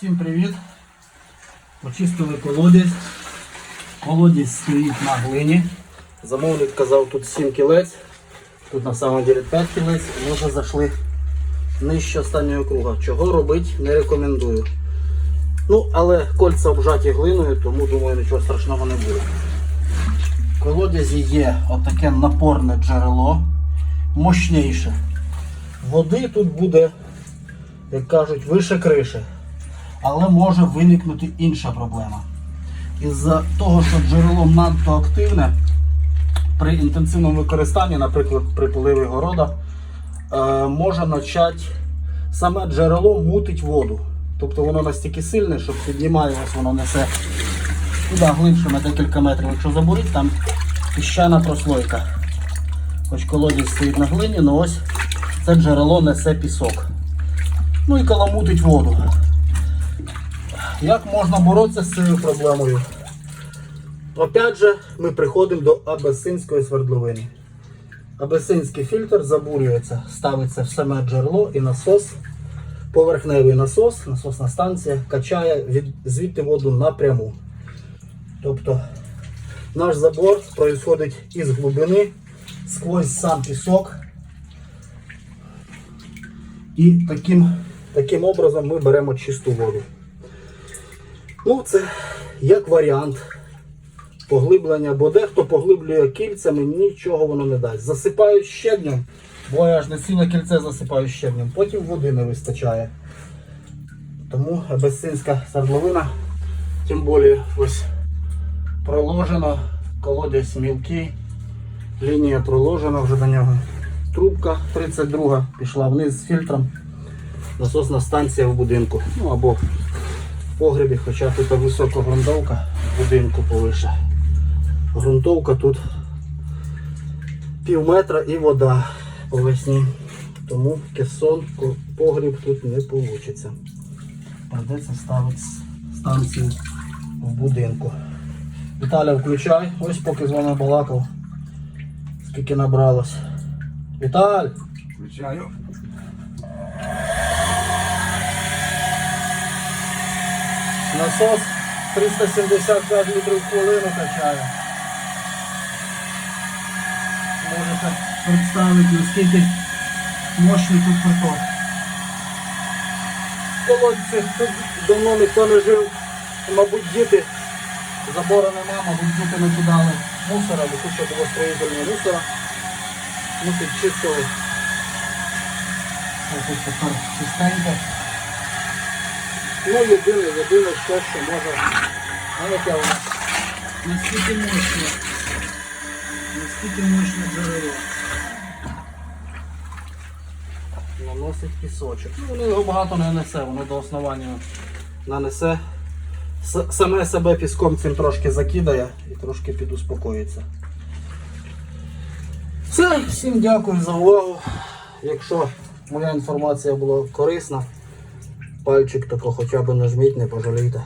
Всім привіт! Почистили колодязь. Колодязь стоїть на глині. Замовник казав тут 7 кілець, тут на самом деле 5 кілець, ми вже зайшли нижче останнього круга. Чого робити не рекомендую. Ну, але кольця обжаті глиною, тому думаю нічого страшного не буде. В колодязі є отаке напорне джерело, мощніше. Води тут буде як кажуть, вище криші. Але може виникнути інша проблема. Із-за того, що джерело надто активне, при інтенсивному використанні, наприклад, при поливі города, е, може почати саме джерело мутить воду. Тобто воно настільки сильне, що піднімає ось воно несе туди глибше на декілька метрів. Якщо забурить, там піщана прослойка. Хоч колодязь стоїть на глині, але ось це джерело несе пісок. Ну і каламутить воду. Як можна боротися з цією проблемою? Опять же, ми приходимо до абесинської свердловини. Абесинський фільтр забурюється, ставиться в саме джерело і насос, поверхневий насос, насосна станція качає від, звідти воду напряму. Тобто наш забор происходить із глибини сквозь сам пісок. І таким, таким образом ми беремо чисту воду. Ну, це як варіант поглиблення, бо дехто поглиблює кільцями, нічого воно не дасть. Засипають щебнем, бо я ж не ціле кільце засипаю щебнем, потім води не вистачає. Тому безсинська свердловина, тим більше ось проложена, колодязь мілкий, лінія проложена вже до нього. Трубка 32 пішла вниз з фільтром. Насосна станція в будинку. Ну або погребі, хоча тут висока ґрунтовка в будинку повише. Грунтовка тут пів метра і вода по весні. Тому кесон, погріб тут не вийде. Придеться ставити станцію в будинку. Віталя, включай. Ось поки з вами балакав. Скільки набралось. Віталь! Включаю. Насос 375 літрів в хвилину качає. Можете представити, наскільки мощний тут приток. В колодці тут давно ніхто не жив. Мабуть, діти, забору нема, мабуть, діти не кидали мусора, бо тут ще було строїтельне мусора. Мусить чистили. Ось тут тепер чистенько. Ну, єдине, єдине, що, що може. Знаєте, воно наскільки мощне. Наскільки мощне джерело. Наносить пісочок. Ну, воно його багато не несе, воно до основання нанесе. С- Саме себе піском цим трошки закидає і трошки підуспокоїться. Все, всім дякую за увагу. Якщо моя інформація була корисна, пальчик тако хоча б нажміть, не пожалійте.